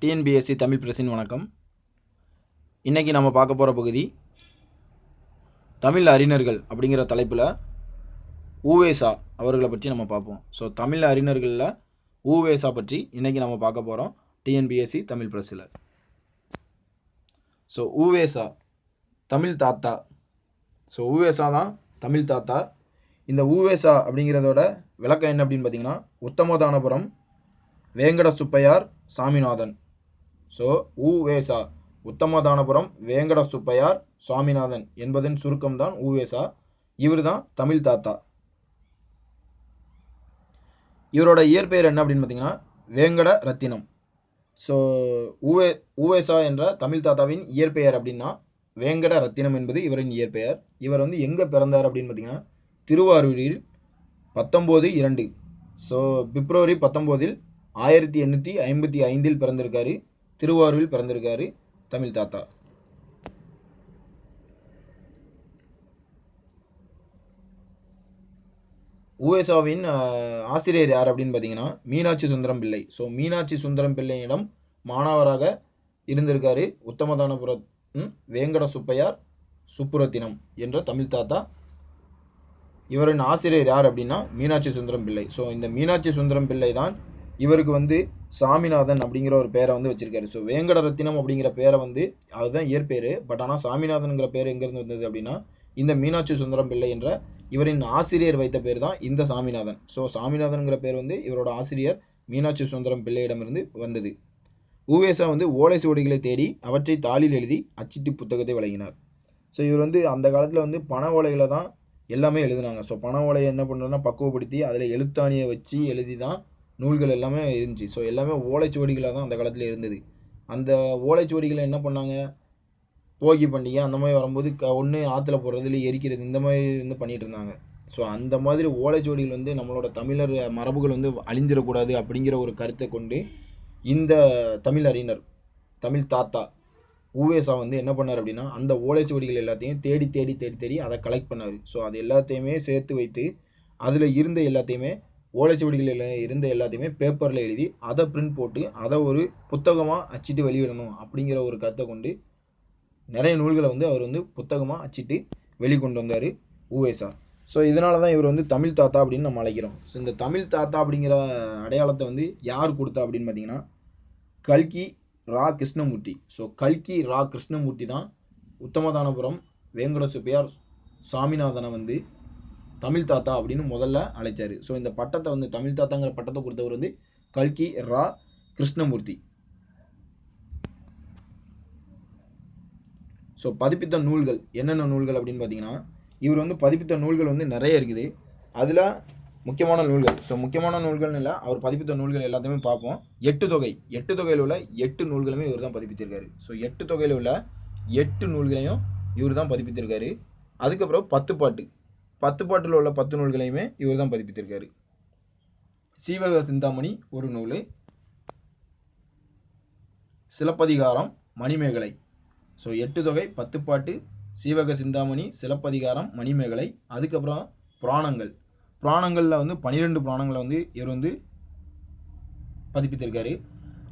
TNPSC Tamil பிரசின் வணக்கம். இன்றைக்கி நம்ம பார்க்க போகிற பகுதி தமிழ் அறிஞர்கள் அப்படிங்கிற தலைப்பில் ஊவேசா அவர்களை பற்றி நம்ம பார்ப்போம். ஸோ தமிழ் அறிஞர்களில் ஊவேசா பற்றி இன்றைக்கி நம்ம பார்க்க போகிறோம் டிஎன்பிஎஸ்சி தமிழ் பிரஸில் ஸோ ஊவேசா தமிழ் தாத்தா. ஸோ ஊவேசா தான் தமிழ் தாத்தா. இந்த ஊவேசா அப்படிங்கிறதோட விளக்கம் என்ன அப்படின்னு பார்த்தீங்கன்னா உத்தமதானபுரம் வேங்கட சுப்பையார் சாமிநாதன். ஸோ உவேசா உத்தமதானபுரம் வேங்கட சுப்பையார் சுவாமிநாதன் என்பதன் சுருக்கம்தான் உவேசா இவர் தான் தமிழ் தாத்தா. இவரோட இயற்பெயர் என்ன அப்படின்னு பார்த்தீங்கன்னா வேங்கட ரத்தினம். ஸோ உவே உவேசா என்ற தமிழ் தாத்தாவின் இயற்பெயர் அப்படின்னா வேங்கட ரத்தினம் என்பது இவரின் இயற்பெயர். இவர் வந்து எங்கே பிறந்தார் அப்படின்னு பார்த்தீங்கன்னா திருவாரூரில் பத்தொம்போது இரண்டு. ஸோ பிப்ரவரி பத்தொம்போதில் ஆயிரத்தி எண்ணூற்றி ஐம்பத்தி ஐந்தில் பிறந்திருக்காரு. திருவாரூரில் பிறந்திருக்காரு தமிழ் தாத்தா. உவேசாவின் ஆசிரியர் யார் அப்படின்னு பார்த்தீங்கன்னா மீனாட்சி சுந்தரம் பிள்ளை. ஸோ மீனாட்சி சுந்தரம் பிள்ளையிடம் மாணவராக இருந்திருக்காரு உத்தமதானபுரம் வேங்கட சுப்பையார் சுப்புரத்தினம் என்ற தமிழ் தாத்தா. இவரின் ஆசிரியர் யார் அப்படின்னா மீனாட்சி சுந்தரம் பிள்ளை. ஸோ இந்த மீனாட்சி சுந்தரம் பிள்ளை தான் இவருக்கு வந்து சாமிநாதன் அப்படிங்கிற ஒரு பேரை வந்து வச்சிருக்காரு. ஸோ வேங்கட ரத்தினம் அப்படிங்கிற பேரை வந்து அதுதான் இயற்பேர். பட் ஆனால் சாமிநாதன்ங்கிற பேர் எங்கேருந்து வந்தது அப்படின்னா இந்த மீனாட்சி சுந்தரம் பிள்ளை என்ற இவரின் ஆசிரியர் வைத்த பேர் தான் இந்த சாமிநாதன். ஸோ சாமிநாதன்கிற பேர் வந்து இவரோட ஆசிரியர் மீனாட்சி சுந்தரம் பிள்ளையிடமிருந்து வந்தது. ஊவேசா வந்து ஓலை சுவடிகளை தேடி அவற்றை தாளில் எழுதி அச்சிட்டு புத்தகத்தை வழங்கினார். ஸோ இவர் வந்து அந்த காலத்தில் வந்து பண ஓலைகளை தான் எல்லாமே எழுதினாங்க. ஸோ பண ஓலையை என்ன பண்ணுறோன்னா பக்குவப்படுத்தி அதில் எழுத்தாணியை வச்சு எழுதி தான் நூல்கள் எல்லாமே இருந்துச்சு. ஸோ எல்லாமே ஓலைச்சுவடிகளாக தான் அந்த காலத்தில் இருந்தது. அந்த ஓலைச்சுவடிகளை என்ன பண்ணாங்க? போகி பண்டிகை அந்த மாதிரி வரும்போது க ஒன்று ஆற்றுல போடுறது இல்லை எரிக்கிறது இந்த மாதிரி வந்து பண்ணிகிட்டு இருந்தாங்க ஸோ அந்த மாதிரி ஓலைச்சுவடிகள் வந்து நம்மளோட தமிழர் மரபுகள் வந்து அழிந்திடக்கூடாது அப்படிங்கிற ஒரு கருத்தை கொண்டு இந்த தமிழ் அறிஞர் தமிழ் தாத்தா ஊவேசா வந்து என்ன பண்ணார் அப்படின்னா அந்த ஓலைச்சுவடிகள் எல்லாத்தையும் தேடி தேடி தேடி தேடி அதை கலெக்ட் பண்ணார். ஸோ அது எல்லாத்தையுமே சேர்த்து வைத்து அதில் இருந்த எல்லாத்தையுமே ஓலைச்சுவடிகளில் இருந்த எல்லாத்தையுமே பேப்பரில் எழுதி அதை பிரிண்ட் போட்டு அதை ஒரு புத்தகமாக அச்சிட்டு வெளியிடணும் அப்படிங்கிற ஒரு கருத்தை கொண்டு நிறைய நூல்களை வந்து அவர் வந்து புத்தகமாக அச்சிட்டு வெளிக்கொண்டு வந்தார் ஊவேசா ஸோ இதனால தான் இவர் வந்து தமிழ் தாத்தா அப்படின்னு நம்ம அழைக்கிறோம். ஸோ இந்த தமிழ் தாத்தா அப்படிங்கிற அடையாளத்தை வந்து யார் கொடுத்தா அப்படின்னு பார்த்தீங்கன்னா கல்கி ரா கிருஷ்ணமூர்த்தி. ஸோ கல்கி ரா கிருஷ்ணமூர்த்தி தான் உத்தமதானபுரம் வேங்கட சுப்பையார் சாமிநாதனை வந்து தமிழ் தாத்தா அப்படின்னு முதல்ல அழைச்சார். ஸோ இந்த பட்டத்தை வந்து தமிழ் தாத்தாங்கிற பட்டத்தை கொடுத்தவர் வந்து கல்கி ரா கிருஷ்ணமூர்த்தி. ஸோ பதிப்பித்த நூல்கள் என்னென்ன நூல்கள் அப்படின்னு பார்த்தீங்கன்னா இவர் வந்து பதிப்பித்த நூல்கள் வந்து நிறைய இருக்குது. அதில் முக்கியமான நூல்கள் ஸோ முக்கியமான நூல்கள்னு இல்லை அவர் பதிப்பித்த நூல்கள் எல்லாத்தையுமே பார்ப்போம். எட்டு தொகை எட்டு தொகையில் உள்ள எட்டு நூல்களுமே இவர் தான் பதிப்பித்திருக்காரு. ஸோ எட்டு தொகையில் உள்ள எட்டு நூல்களையும் இவர் தான் பதிப்பித்திருக்காரு. அதுக்கப்புறம் பத்து பாட்டு பத்து பாட்டில் உள்ள பத்து நூல்களையுமே இவர் தான் பதிப்பித்திருக்காரு. சீவக சிந்தாமணி ஒரு நூல். சிலப்பதிகாரம் மணிமேகலை. ஸோ எட்டு தொகை பத்து பாட்டு. சீவக சிந்தாமணி சிலப்பதிகாரம் மணிமேகலை. அதுக்கப்புறம் புராணங்கள். புராணங்களில் வந்து பன்னிரெண்டு புராணங்களை வந்து இவர் வந்து பதிப்பித்திருக்காரு.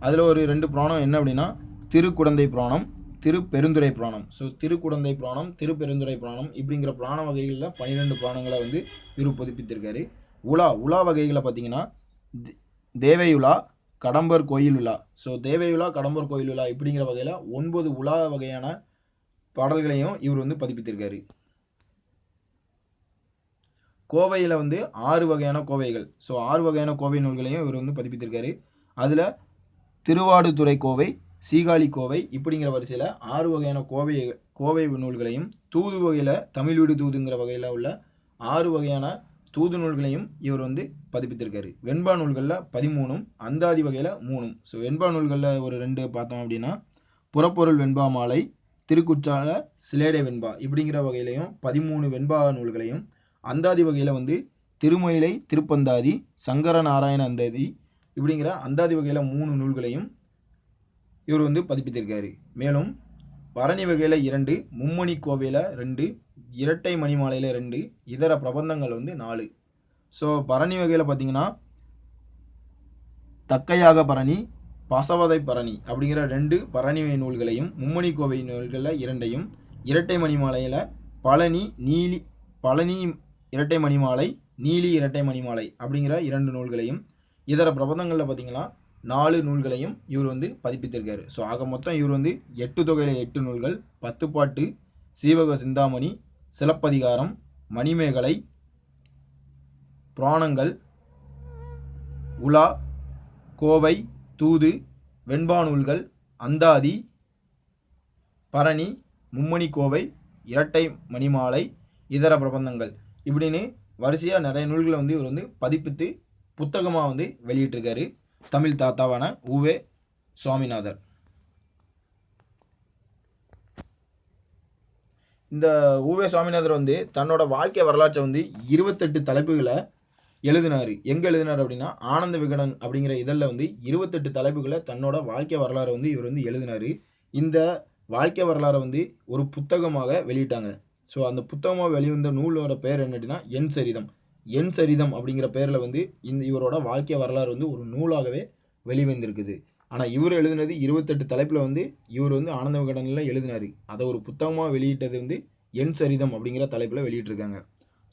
அதில் ஒரு ரெண்டு புராணம் என்ன அப்படின்னா திருக்குடந்தை புராணம் திருப்பெருந்துறை புராணம். ஸோ திருக்குடந்தை புராணம் திருப்பெருந்துறை புராணம் இப்படிங்கிற புராண வகைகளில் பன்னிரெண்டு புராணங்களை வந்து இவர் புதுப்பித்திருக்காரு. உலா உலா வகைகளை பார்த்தீங்கன்னா தே- தேவையுலா கடம்பர் கோயில் உலா. ஸோ தேவையுலா கடம்பர் கோயில் உலா இப்படிங்கிற வகையில் ஒன்பது உலா வகையான பாடல்களையும் இவர் வந்து பதிப்பித்திருக்காரு. கோவையில் வந்து ஆறு வகையான கோவைகள். ஸோ ஆறு வகையான கோவை நூல்களையும் இவர் வந்து பதிப்பித்திருக்காரு. அதில் திருவாடுதுறை கோவை சீகாழி கோவை இப்படிங்கிற வரிசையில் ஆறு வகையான கோவை கோவை நூல்களையும் தூது வகையில் தமிழ் வீடு தூதுங்கிற வகையில் உள்ள ஆறு வகையான தூது நூல்களையும் இவர் வந்து பதிப்பித்திருக்காரு. வெண்பா நூல்களில் பதிமூணும் அந்தாதி வகையில் மூணும். ஸோ வெண்பா நூல்களில் ஒரு ரெண்டு பார்த்தோம் அப்படின்னா புறப்பொருள் வெண்பா மாலை திருக்குற்றால சிலேடை வெண்பா இப்படிங்கிற வகையிலையும் பதிமூணு வெண்பா நூல்களையும் அந்தாதி வகையில் வந்து திருமயிலை திருப்பந்தாதி சங்கர நாராயண அந்தாதி இப்படிங்கிற அந்தாதி வகையில் மூணு நூல்களையும் இவர் வந்து பதிப்பித்திருக்காரு. மேலும் பரணி வகையில் இரண்டு மும்மணி கோவையில் ரெண்டு இரட்டை மணி மாலையில் ரெண்டு இதர பிரபந்தங்கள் வந்து நாலு. ஸோ பரணி வகையில் பார்த்தீங்கன்னா தக்கையாக பரணி பசவதை பரணி அப்படிங்கிற ரெண்டு பரணி நூல்களையும் மும்மணி கோவை நூல்களில் இரண்டையும் இரட்டை மணி மாலையில் பழனி நீலி பழனி இரட்டை மணிமாலை நீலி இரட்டை மணிமாலை அப்படிங்கிற இரண்டு நூல்களையும் இதர பிரபந்தங்களில் பார்த்தீங்கன்னா நாலு நூல்களையும் இவர் வந்து பதிப்பித்திருக்காரு. ஸோ ஆக மொத்தம் இவர் வந்து எட்டு தொகையில் எட்டு நூல்கள் பத்து பாட்டு சீவக சிந்தாமணி சிலப்பதிகாரம் மணிமேகலை புராணங்கள் உலா கோவை தூது வெண்பா நூல்கள் அந்தாதி பரணி மும்மணி கோவை இரட்டை மணிமாலை இதர பிரபந்தங்கள் இப்படின்னு வரிசையாக நிறைய நூல்களை வந்து இவர் வந்து பதிப்பித்து புத்தகமாக வந்து வெளியிட்டிருக்காரு. தமிழ் தாத்தாவான உவே சுவாமிநாதர். இந்த உவே சுவாமிநாதர் வந்து தன்னோட வாழ்க்கை வரலாற்றை வந்து இருபத்தெட்டு தலைப்புகளை எழுதினார். எங்கே எழுதினார் அப்படின்னா ஆனந்த விகடன் அப்படிங்கிற இதழில் வந்து இருபத்தெட்டு தலைப்புகளை தன்னோட வாழ்க்கை வரலாறை வந்து இவர் வந்து எழுதினார். இந்த வாழ்க்கை வரலாறை வந்து ஒரு புத்தகமாக வெளியிட்டாங்க. ஸோ அந்த புத்தகமாக வெளிவந்த நூலோட பேர் என்ன அப்படின்னா என் சரிதம். என் சரிதம் அப்படிங்கிற பேரில் வந்து இந்த இவரோட வாழ்க்கை வரலாறு வந்து ஒரு நூலாகவே வெளிவந்திருக்குது. ஆனால் இவர் எழுதினது இருபத்தெட்டு தலைப்பில் வந்து இவர் வந்து ஆனந்த விகடனில் எழுதினார். அதை ஒரு புத்தகமாக வெளியிட்டது வந்து என் சரிதம் அப்படிங்கிற தலைப்பில் வெளியிட்டிருக்காங்க.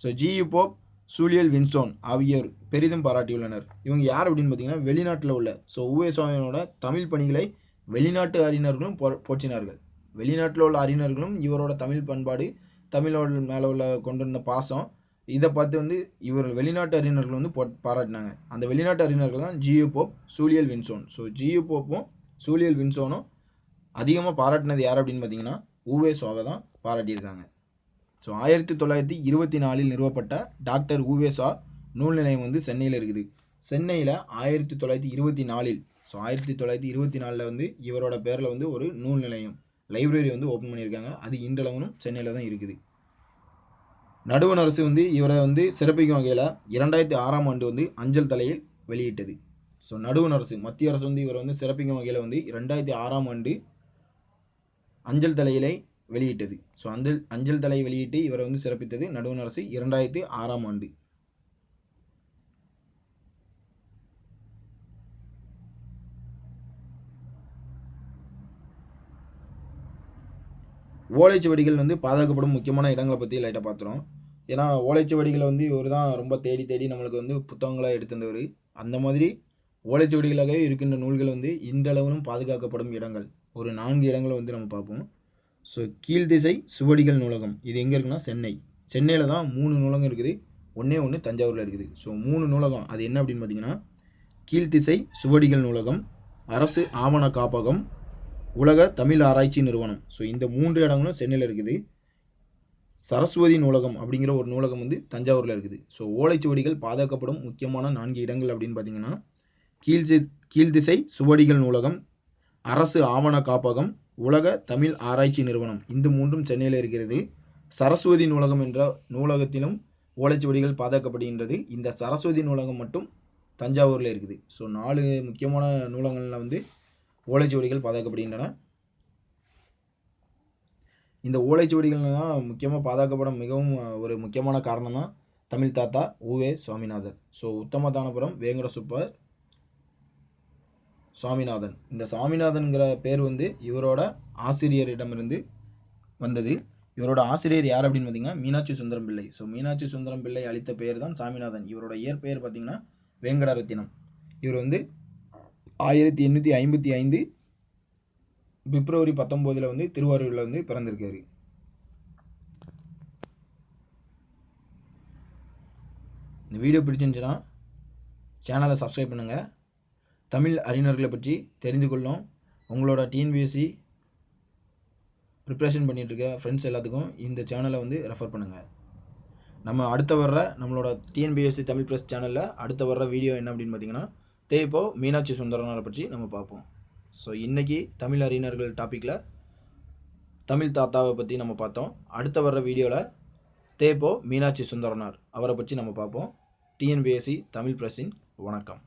So G U Pope Julien Vinson ஆகியோர் பெரிதும் பாராட்டியுள்ளனர். இவங்க யார் அப்படின்னு பார்த்தீங்கன்னா வெளிநாட்டில் உள்ள ஸோ உவே சுவாமியோட தமிழ் பணிகளை வெளிநாட்டு அறிஞர்களும் போ போற்றினார்கள். வெளிநாட்டில் உள்ள அறிஞர்களும் இவரோட தமிழ் பண்பாடு தமிழோட மேலே உள்ள கொண்டிருந்த பாசம் இதை பார்த்து வந்து இவர் வெளிநாட்டு அறிஞர்கள் வந்து பாராட்டினாங்க. அந்த வெளிநாட்டு அறிஞர்கள் தான் G U Pope Julien Vinson. So G U போப்பும் Julien வின்சோனும் அதிகமாக பாராட்டினது யார் அப்படின்னு பார்த்தீங்கன்னா ஊவே சுவாவை தான் பாராட்டியிருக்காங்க. ஸோ ஆயிரத்தி தொள்ளாயிரத்தி இருபத்தி நாலில் நிறுவப்பட்ட டாக்டர் ஊவேசா நூல் நிலையம் வந்து சென்னையில் இருக்குது. சென்னையில் ஆயிரத்தி தொள்ளாயிரத்தி இருபத்தி நாலில் ஸோ ஆயிரத்தி தொள்ளாயிரத்தி இருபத்தி நாலில் வந்து இவரோட பேரில் வந்து ஒரு நூல் நிலையம் லைப்ரரி வந்து ஓப்பன் பண்ணியிருக்காங்க. அது இன்றளவும் சென்னையில் தான் இருக்குது. நடுவண் அரசு வந்து இவரை வந்து சிறப்பிக்கும் வகையில் இரண்டாயிரத்தி ஆறாம் ஆண்டு வந்து அஞ்சல் தலையில் வெளியிட்டது. ஸோ நடுவண் அரசு மத்திய அரசு வந்து இவரை வந்து சிறப்பிக்கும் வகையில் வந்து ரெண்டாயிரத்தி ஆறாம் ஆண்டு அஞ்சல் தலையிலை வெளியிட்டது. ஸோ அஞ்சல் அஞ்சல் தலை வெளியிட்டு இவரை வந்து சிறப்பித்தது நடுவண் அரசு இரண்டாயிரத்தி ஆறாம் ஆண்டு. ஓலைச்சுவடிகள் வந்து பாதுகாக்கப்படும் முக்கியமான இடங்களை பற்றி லைட்டாக பார்த்துரும் ஏன்னா ஓலைச்சுவடிகளை வந்து இவர் தான் ரொம்ப தேடி தேடி நம்மளுக்கு வந்து புத்தகங்களாக எடுத்திருந்தவர். அந்த மாதிரி ஓலைச்சுவடிகளாகவே இருக்கின்ற நூல்கள் வந்து இன்றளவிலும் பாதுகாக்கப்படும் இடங்கள். ஒரு நான்கு இடங்களை வந்து நம்ம பார்ப்போம். ஸோ கீழ்திசை சுவடிகள் நூலகம். இது எங்கே இருக்குன்னா சென்னை. சென்னையில் தான் மூணு நூலகம் இருக்குது. ஒன்றே ஒன்று தஞ்சாவூரில் இருக்குது. ஸோ மூணு நூலகம். அது என்ன அப்படின்னு பார்த்தீங்கன்னா கீழ்த்திசை சுவடிகள் நூலகம் அரசு ஆவண காப்பகம் உலக தமிழ் ஆராய்ச்சி நிறுவனம். ஸோ இந்த மூன்று இடங்களும் சென்னையில் இருக்குது. சரஸ்வதி நூலகம் அப்படிங்கிற ஒரு நூலகம் வந்து தஞ்சாவூரில் இருக்குது. ஸோ ஓலைச்சுவடிகள் பாதுகாக்கப்படும் முக்கியமான நான்கு இடங்கள் அப்படின்னு பார்த்தீங்கன்னா கீழ்சி கீழ்திசை சுவடிகள் நூலகம் அரசு ஆவண காப்பகம் உலக தமிழ் ஆராய்ச்சி நிறுவனம். இந்த மூன்றும் சென்னையில் இருக்கிறது. சரஸ்வதி நூலகம் என்ற நூலகத்திலும் ஓலைச்சுவடிகள் பாதுகாக்கப்படுகின்றது. இந்த சரஸ்வதி நூலகம் மட்டும் தஞ்சாவூரில் இருக்குது. ஸோ நாலு முக்கியமான நூலகங்களில் வந்து ஓலைச்சுவடிகள் பாதுகாக்கப்படுகின்றன இந்த ஓலைச்சுவடிகள் தான் முக்கியமாக பாதுகாக்கப்பட மிகவும் ஒரு முக்கியமான காரணம் தான் தமிழ் தாத்தா ஊவே சுவாமிநாதன். ஸோ உத்தமதானபுரம் வேங்கட சுப்பர் சுவாமிநாதன். இந்த சுவாமிநாதன்கிற பேர் வந்து இவரோட ஆசிரியரிடமிருந்து வந்தது. இவரோட ஆசிரியர் யார் அப்படின்னு பார்த்தீங்கன்னா மீனாட்சி சுந்தரம் பிள்ளை. ஸோ மீனாட்சி சுந்தரம் பிள்ளை அளித்த பெயர் தான் சாமிநாதன். இவரோட இயற்பெயர் பார்த்தீங்கன்னா வேங்கடரத்தினம் இவர் வந்து ஆயிரத்தி எண்ணூற்றி ஐம்பத்தி ஐந்து பிப்ரவரி பத்தொம்போதில் வந்து திருவாரூரில் வந்து பிறந்திருக்காரு. இந்த வீடியோ பிடிச்சிருந்துச்சுன்னா சேனலை சப்ஸ்கிரைப் பண்ணுங்கள் தமிழ் அறிஞர்களை பற்றி தெரிந்து கொள்ளும். உங்களோட டிஎன்பிஎஸ்சி ப்ரிப்ரேஷன் பண்ணிகிட்ருக்க ஃப்ரெண்ட்ஸ் எல்லாத்துக்கும் இந்த சேனலை வந்து ரெஃபர் பண்ணுங்கள் நம்ம அடுத்த வர்ற நம்மளோட டிஎன்பிஎஸ்சி தமிழ் ப்ரெஸ் சேனலில் அடுத்த வர்ற வீடியோ என்ன அப்படின்னு பார்த்தீங்கன்னா தேப்போ மீனாட்சி சுந்தரனாரை பற்றி நம்ம பார்ப்போம். ஸோ இன்றைக்கி தமிழ் அறிஞர்கள் டாப்பிக்கில் தமிழ் தாத்தாவை பற்றி நம்ம பார்த்தோம். அடுத்த வர்ற வீடியோவில் தேப்போ மீனாட்சி சுந்தரனார். அவரை பற்றி நம்ம பார்ப்போம். டிஎன்பிஎஸ்சி தமிழ் பிரஸின் வணக்கம்.